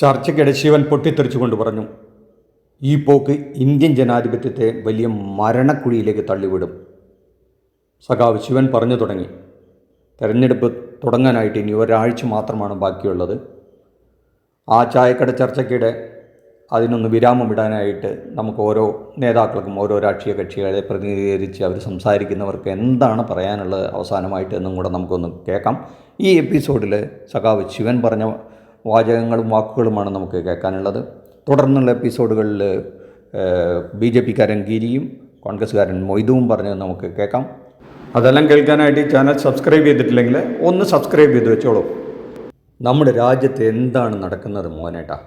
ചർച്ചയ്ക്കിടെ ശിവൻ പൊട്ടിത്തെറിച്ചുകൊണ്ട് പറഞ്ഞു ഈ പോക്ക് ഇന്ത്യൻ ജനാധിപത്യത്തെ വലിയ മരണക്കുഴിയിലേക്ക് തള്ളിവിടും. സഖാവ് ശിവൻ പറഞ്ഞു തുടങ്ങി തെരഞ്ഞെടുപ്പ് തുടങ്ങാനായിട്ട് ഇനി ഒരാഴ്ച മാത്രമാണ് ബാക്കിയുള്ളത്. ആ ചായക്കട ചർച്ചയ്ക്കിടെ അതിനൊന്ന് വിരാമമിടാനായിട്ട് നമുക്ക് ഓരോ നേതാക്കൾക്കും ഓരോ രാഷ്ട്രീയ കക്ഷികളെ പ്രതിനിധീകരിച്ച് അവർ സംസാരിക്കുന്നവർക്ക് എന്താണ് പറയാനുള്ളത് അവസാനമായിട്ട് എന്നും കൂടെ നമുക്കൊന്ന് കേൾക്കാം. ഈ എപ്പിസോഡിൽ സഖാവ് ശിവൻ പറഞ്ഞ വാചകങ്ങളും വാക്കുകളുമാണ് നമുക്ക് കേൾക്കാനുള്ളത്. തുടർന്നുള്ള എപ്പിസോഡുകളിൽ ബി ജെ പിക്കാരൻ ഗിരിയും കോൺഗ്രസ്സുകാരൻ മൊയ്തുവും പറഞ്ഞത് നമുക്ക് കേൾക്കാം. അതെല്ലാം കേൾക്കാനായിട്ട് ഈ ചാനൽ സബ്സ്ക്രൈബ് ചെയ്തിട്ടില്ലെങ്കിൽ ഒന്ന് സബ്സ്ക്രൈബ് ചെയ്ത് വെച്ചോളൂ. നമ്മുടെ രാജ്യത്ത് എന്താണ് നടക്കുന്നത് മോനേട്ടാ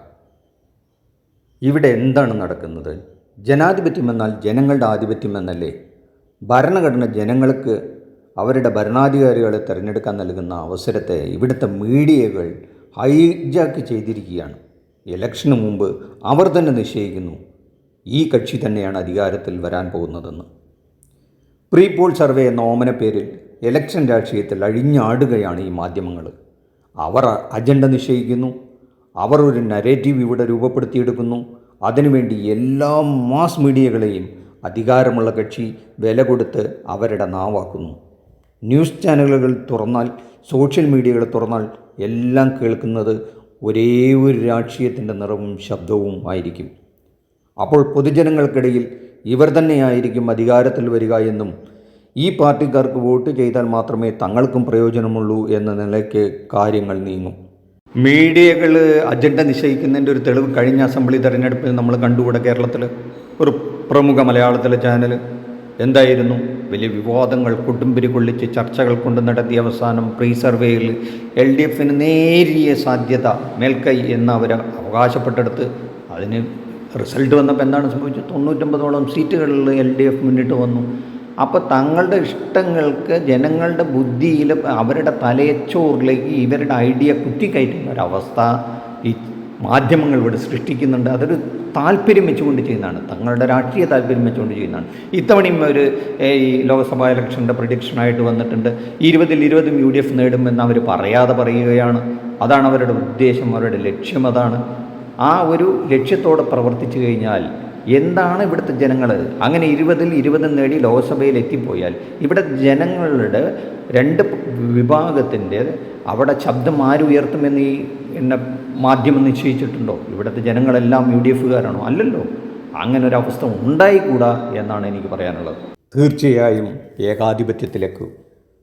ഇവിടെ എന്താണ് നടക്കുന്നത്? ജനാധിപത്യം എന്നാൽ ജനങ്ങളുടെ ആധിപത്യം എന്നല്ലേ? ഭരണഘടന ജനങ്ങൾക്ക് അവരുടെ ഭരണാധികാരികളെ തിരഞ്ഞെടുക്കാൻ നൽകുന്ന അവസരത്തെ ഇവിടുത്തെ മീഡിയകൾ ഹൈജാക്ക് ചെയ്തിരിക്കുകയാണ്. ഇലക്ഷന് മുമ്പ് അവർ തന്നെ നിശ്ചയിക്കുന്നു. ഈ കക്ഷി തന്നെയാണ് അധികാരത്തിൽ വരാൻ പോകുന്നതെന്ന്. പ്രീ പോൾ സർവേ എന്ന ഓമന പേരിൽ ഇലക്ഷൻ രാഷ്ട്രീയത്തിൽ അഴിഞ്ഞാടുകയാണ് ഈ മാധ്യമങ്ങൾ അവർ അജണ്ട നിശ്ചയിക്കുന്നു. അവർ ഒരു നരേറ്റീവ് ഇവിടെ രൂപപ്പെടുത്തിയെടുക്കുന്നു. അതിനുവേണ്ടി എല്ലാ മാസ് മീഡിയകളെയും അധികാരമുള്ള കക്ഷി വില കൊടുത്ത് അവരുടെ നാവാക്കുന്നു. ന്യൂസ് ചാനലുകൾ തുറന്നാൽ സോഷ്യൽ മീഡിയകൾ തുറന്നാൽ എല്ലാം കേൾക്കുന്നത് ഒരേ ഒരു രാഷ്ട്രീയത്തിന്റെ നിറവും ശബ്ദവും ആയിരിക്കും. അപ്പോൾ പൊതുജനങ്ങൾക്കിടയിൽ ഇവർ തന്നെയായിരിക്കും അധികാരത്തിൽ വരിക എന്നും ഈ പാർട്ടിക്കാർക്ക് വോട്ട് ചെയ്താൽ മാത്രമേ തങ്ങൾക്കും പ്രയോജനമുള്ളൂ എന്ന നിലയ്ക്ക് കാര്യങ്ങൾ നീങ്ങും. മീഡിയകൾ അജണ്ട നിശ്ചയിക്കുന്നതിന്റെ ഒരു തെളിവ് കഴിഞ്ഞ അസംബ്ലി തെരഞ്ഞെടുപ്പിൽ നമ്മൾ കണ്ടുകൂടെ കേരളത്തിൽ ഒരു പ്രമുഖ മലയാളത്തിലെ ചാനൽ എന്തായിരുന്നു? വലിയ വിവാദങ്ങൾ കുടുംബരി കൊള്ളിച്ച് ചർച്ചകൾ കൊണ്ട് നടത്തിയ അവസാനം പ്രീ സർവേയിൽ എൽ ഡി എഫിന് നേരിയ സാധ്യത മേൽക്കൈ എന്ന് അവർ അവകാശപ്പെട്ടെടുത്ത് അതിന് റിസൾട്ട് വന്നപ്പോൾ എന്താണ് സംഭവിച്ചത്? തൊണ്ണൂറ്റൊമ്പതോളം സീറ്റുകളിൽ എൽ ഡി എഫ് മുന്നിട്ട് വന്നു. അപ്പോൾ തങ്ങളുടെ ഇഷ്ടങ്ങൾക്ക് ജനങ്ങളുടെ ബുദ്ധിയിൽ അവരുടെ തലയച്ചോറിലേക്ക് ഇവരുടെ ഐഡിയ കുത്തിക്കയറ്റുന്ന ഒരവസ്ഥ ഈ മാധ്യമങ്ങൾ ഇവിടെ സൃഷ്ടിക്കുന്നുണ്ട്. അതൊരു താല്പര്യം വെച്ചുകൊണ്ട് ചെയ്യുന്നതാണ്. തങ്ങളുടെ രാഷ്ട്രീയ താല്പര്യം വെച്ചുകൊണ്ട് ചെയ്യുന്നതാണ്. ഇത്തവണയും അവർ ഈ ലോക്സഭാ ഇലക്ഷന്റെ പ്രഡിക്ഷനായിട്ട് വന്നിട്ടുണ്ട്. ഇരുപതിൽ ഇരുപതും യു ഡി എഫ് നേടുമെന്ന് അവർ പറയാതെ പറയുകയാണ്. അതാണ് അവരുടെ ഉദ്ദേശം അവരുടെ ലക്ഷ്യം അതാണ്. ആ ഒരു ലക്ഷ്യത്തോടെ പ്രവർത്തിച്ചു കഴിഞ്ഞാൽ എന്താണ് ഇവിടുത്തെ ജനങ്ങൾ? അങ്ങനെ ഇരുപതിൽ ഇരുപത് നേടി ലോക്സഭയിൽ എത്തിപ്പോയാൽ ഇവിടെ ജനങ്ങളുടെ രണ്ട് വിഭാഗത്തിന്റെ അവിടെ ശബ്ദം ആരുയർത്തുമെന്ന് ഈ എന്നെ മാധ്യമം നിശ്ചയിച്ചിട്ടുണ്ടോ? ഇവിടുത്തെ ജനങ്ങളെല്ലാം യു ഡി എഫുകാരാണോ അല്ലല്ലോ. അങ്ങനെ ഒരു അവസ്ഥ ഉണ്ടായിക്കൂടാ എന്നാണ് എനിക്ക് പറയാനുള്ളത്. തീർച്ചയായും ഏകാധിപത്യത്തിലേക്ക്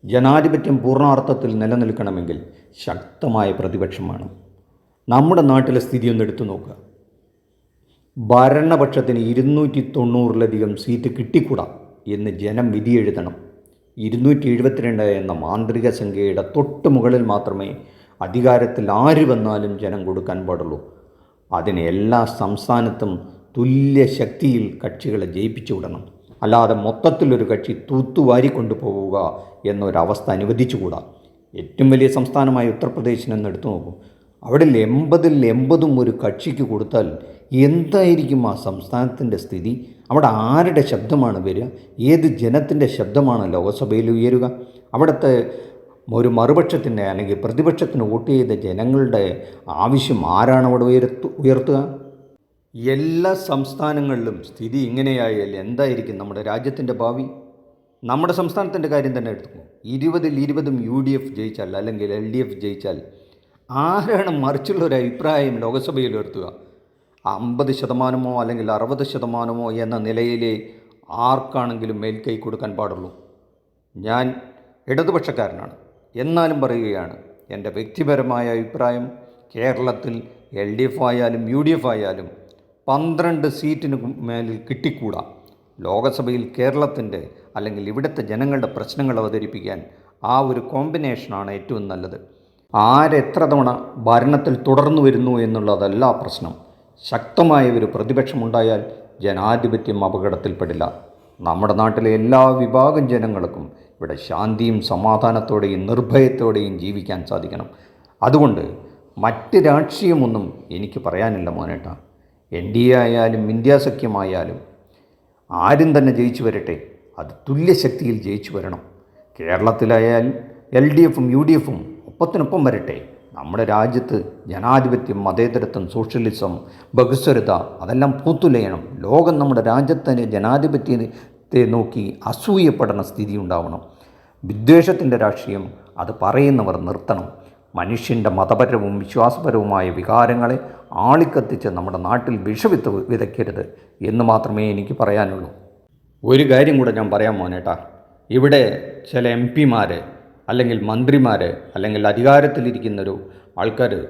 ജനാധിപത്യം പൂർണാർത്ഥത്തിൽ നിലനിൽക്കണമെങ്കിൽ ശക്തമായ പ്രതിപക്ഷം വേണം നമ്മുടെ നാട്ടിലെ സ്ഥിതി ഒന്ന് എടുത്തു നോക്കുക. ഭരണപക്ഷത്തിന് ഇരുന്നൂറ്റി തൊണ്ണൂറിലധികം സീറ്റ് കിട്ടിക്കൂടാ എന്ന് ജനം വിധി എഴുതണം ഇരുന്നൂറ്റി എഴുപത്തിരണ്ട് എന്ന മാന്ത്രിക സംഖ്യയുടെ തൊട്ട് മുകളിൽ മാത്രമേ അധികാരത്തിൽ ആര് വന്നാലും ജനം കൊടുക്കാൻ പാടുള്ളൂ. അതിന് എല്ലാ സംസ്ഥാനത്തും തുല്യ ശക്തിയിൽ കക്ഷികളെ ജയിപ്പിച്ചു വിടണം. അല്ലാതെ മൊത്തത്തിലൊരു കക്ഷി തൂത്തുവാരി കൊണ്ടുപോവുക എന്നൊരവസ്ഥ അനുവദിച്ചുകൂടാ. ഏറ്റവും വലിയ സംസ്ഥാനമായ ഉത്തർപ്രദേശിനെന്ന് എടുത്തു നോക്കൂ. അവിടെ എൺപതിൽ എൺപതും ഒരു കക്ഷിക്ക് കൊടുത്താൽ എന്തായിരിക്കും ആ സംസ്ഥാനത്തിന്റെ സ്ഥിതി? അവിടെ ആരുടെ ശബ്ദമാണ് വരിക? ഏത് ജനത്തിന്റെ ശബ്ദമാണ് ലോകസഭയിൽ ഉയരുക? അവിടുത്തെ ഒരു മറുപക്ഷത്തിന് അല്ലെങ്കിൽ പ്രതിപക്ഷത്തിന് വോട്ട് ചെയ്ത ജനങ്ങളുടെ ആവശ്യം ആരാണ് അവിടെ ഉയർത്തു ഉയർത്തുക? എല്ലാ സംസ്ഥാനങ്ങളിലും സ്ഥിതി ഇങ്ങനെയായാൽ എന്തായിരിക്കും നമ്മുടെ രാജ്യത്തിന്റെ ഭാവി? നമ്മുടെ സംസ്ഥാനത്തിന്റെ കാര്യം തന്നെ എടുത്തു ഇരുപതിൽ ഇരുപതും യു ഡി എഫ് ജയിച്ചാൽ അല്ലെങ്കിൽ എൽ ഡി എഫ് ജയിച്ചാൽ ആരാണ് മറിച്ചുള്ള ഒരു അഭിപ്രായം ലോകസഭയിൽ ഉയർത്തുക? അമ്പത് ശതമാനമോ അല്ലെങ്കിൽ അറുപത് ശതമാനമോ എന്ന നിലയിലെ ആർക്കാണെങ്കിലും മേൽക്കൈ കൊടുക്കാൻ പാടുള്ളൂ. ഞാൻ ഇടതുപക്ഷക്കാരനാണ്. എന്നാലും പറയുകയാണ് എന്റെ വ്യക്തിപരമായ അഭിപ്രായം കേരളത്തിൽ എൽ ഡി എഫ് ആയാലും യു ഡി എഫ് ആയാലും പന്ത്രണ്ട് സീറ്റിന് മേലിൽ കിട്ടിക്കൂടാ. ലോകസഭയിൽ കേരളത്തിന്റെ അല്ലെങ്കിൽ ഇവിടുത്തെ ജനങ്ങളുടെ പ്രശ്നങ്ങൾ അവതരിപ്പിക്കാൻ ആ ഒരു കോമ്പിനേഷനാണ് ഏറ്റവും നല്ലത്. ആരെത്ര തവണ ഭരണത്തിൽ തുടർന്നു വരുന്നു എന്നുള്ളതല്ല പ്രശ്നം. ശക്തമായ ഒരു പ്രതിപക്ഷമുണ്ടായാൽ ജനാധിപത്യം അപകടത്തിൽപ്പെടില്ല. നമ്മുടെ നാട്ടിലെ എല്ലാ വിഭാഗം ജനങ്ങൾക്കും ഇവിടെ ശാന്തിയും സമാധാനത്തോടെയും നിർഭയത്തോടെയും ജീവിക്കാൻ സാധിക്കണം. അതുകൊണ്ട് മറ്റ് രാഷ്ട്രീയമൊന്നും എനിക്ക് പറയാനില്ല മോനേട്ട. എൻ ഡി എ ആയാലും ഇന്ത്യ സഖ്യമായാലും ആരും തന്നെ ജയിച്ചു വരട്ടെ. അത് തുല്യശക്തിയിൽ ജയിച്ചു വരണം. കേരളത്തിലായാൽ എൽ ഡി എഫും യു ഡി എഫും ഒപ്പത്തിനൊപ്പം വരട്ടെ. നമ്മുടെ രാജ്യത്ത് ജനാധിപത്യം മതേതരത്വം സോഷ്യലിസം ബഹുസ്വരത അതെല്ലാം പൂത്തുലയണം. ലോകം നമ്മുടെ രാജ്യത്തിന് ജനാധിപത്യത്തെ നോക്കി അസൂയപ്പെടുന്ന സ്ഥിതി ഉണ്ടാവണം. വിദ്വേഷത്തിന്റെ രാഷ്ട്രീയം അത് പറയുന്നവർ നിർത്തണം. മനുഷ്യന്റെ മതപരവും വിശ്വാസപരവുമായ വികാരങ്ങളെ ആളിക്കത്തിച്ച് നമ്മുടെ നാട്ടിൽ വിഷവിത്ത് വിതയ്ക്കരുത് എന്ന് മാത്രമേ എനിക്ക് പറയാനുള്ളൂ. ഒരു കാര്യം കൂടെ ഞാൻ പറയാൻ മോനേട്ടാ. ഇവിടെ ചില എം പിമാർ അല്ലെങ്കിൽ മന്ത്രിമാർ അല്ലെങ്കിൽ അധികാരത്തിലിരിക്കുന്നൊരു ആൾക്കാർ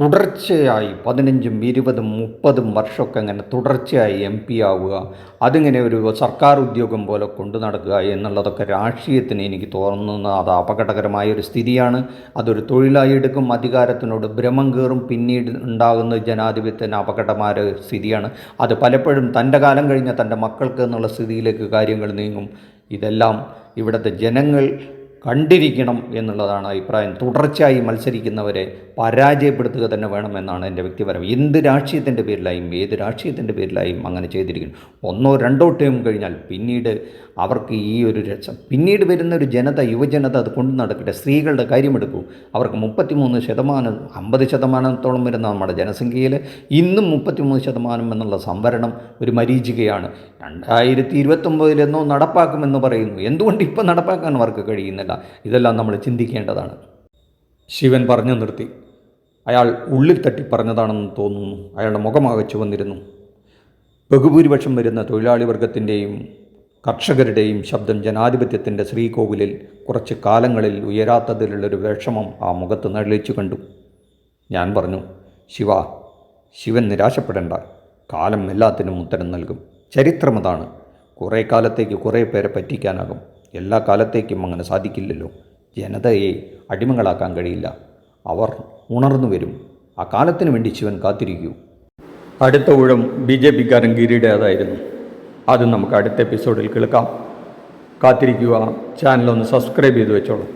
തുടർച്ചയായി പതിനഞ്ചും ഇരുപതും മുപ്പതും വർഷമൊക്കെ അങ്ങനെ തുടർച്ചയായി എം പി ആവുക അതിങ്ങനെ ഒരു സർക്കാർ ഉദ്യോഗം പോലെ കൊണ്ടു നടക്കുക എന്നുള്ളതൊക്കെ രാഷ്ട്രീയത്തിന് എനിക്ക് തോന്നുന്ന അത് അപകടകരമായ ഒരു സ്ഥിതിയാണ്. അതൊരു തൊഴിലായി എടുക്കും അധികാരത്തിനോട് ഭ്രമം കയറും പിന്നീട് ഉണ്ടാകുന്ന ജനാധിപത്യത്തിന് അപകടമായ സ്ഥിതിയാണ്. അത് പലപ്പോഴും തന്റെ കാലം കഴിഞ്ഞ തന്റെ മക്കൾക്ക് എന്നുള്ള സ്ഥിതിയിലേക്ക് കാര്യങ്ങൾ നീങ്ങും. ഇതെല്ലാം ഇവിടുത്തെ ജനങ്ങൾ കണ്ടിരിക്കണം എന്നുള്ളതാണ് അഭിപ്രായം. തുടർച്ചയായി മത്സരിക്കുന്നവരെ പരാജയപ്പെടുത്തുക തന്നെ വേണമെന്നാണ് എന്റെ വ്യക്തിപരം. എന്ത് രാഷ്ട്രീയത്തിന്റെ പേരിലായും ഏത് രാഷ്ട്രീയത്തിന്റെ പേരിലായും അങ്ങനെ ചെയ്തിരിക്കുന്നു. ഒന്നോ രണ്ടോ ടേം കഴിഞ്ഞാൽ പിന്നീട് അവർക്ക് ഈ ഒരു രസം. പിന്നീട് വരുന്ന ഒരു ജനത യുവജനത അത് കൊണ്ടു നടക്കട്ടെ. സ്ത്രീകളുടെ കാര്യമെടുക്കൂ. അവർക്ക് മുപ്പത്തിമൂന്ന് ശതമാനം അമ്പത് ശതമാനത്തോളം വരുന്ന നമ്മുടെ ജനസംഖ്യയിൽ ഇന്നും മുപ്പത്തിമൂന്ന് ശതമാനം എന്നുള്ള സംവരണം ഒരു മരീചികയാണ്. രണ്ടായിരത്തി ഇരുപത്തൊമ്പതിലെന്നോ നടപ്പാക്കുമെന്ന് പറയുന്നു. എന്തുകൊണ്ട് ഇപ്പം നടപ്പാക്കാൻ അവർക്ക് കഴിയുന്നില്ല? ഇതെല്ലാം നമ്മൾ ചിന്തിക്കേണ്ടതാണ്. ശിവൻ പറഞ്ഞു നിർത്തി അയാൾ ഉള്ളിൽ തട്ടി പറഞ്ഞതാണെന്ന് തോന്നുന്നു അയാളുടെ മുഖമാകെ ചുവന്നിരുന്നു. ബഹുഭൂരിപക്ഷം വരുന്ന തൊഴിലാളി വർഗത്തിന്റെയും കർഷകരുടെയും ശബ്ദം ജനാധിപത്യത്തിന്റെ ശ്രീകോവിലിൽ കുറച്ച് കാലങ്ങളിൽ ഉയരാത്തതിലുള്ളൊരു വിഷമം ആ മുഖത്ത് നളിച്ചു കണ്ടു. ഞാൻ പറഞ്ഞു ശിവ ശിവൻ നിരാശപ്പെടേണ്ട. കാലം എല്ലാത്തിനും ഉത്തരം നൽകും. ചരിത്രമതാണ്. കുറേ കാലത്തേക്ക് കുറേ പേരെ പറ്റിക്കാനാകും. എല്ലാ കാലത്തേക്കും അങ്ങനെ സാധിക്കില്ലല്ലോ. ജനതയെ അടിമകളാക്കാൻ കഴിയില്ല. അവർ ഉണർന്നു വരും. ആ കാലത്തിന് വേണ്ടി ശിവൻ കാത്തിരിക്കൂ. അടുത്ത ഊഴം ബി ജെ പിക്കാരൻ ഗിരിയുടേതായിരുന്നു. അത് നമുക്ക് അടുത്ത എപ്പിസോഡിൽ കേൾക്കാം. കാത്തിരിക്കുക. ചാനൽ ഒന്ന് സബ്സ്ക്രൈബ് ചെയ്ത് വെച്ചോളൂ.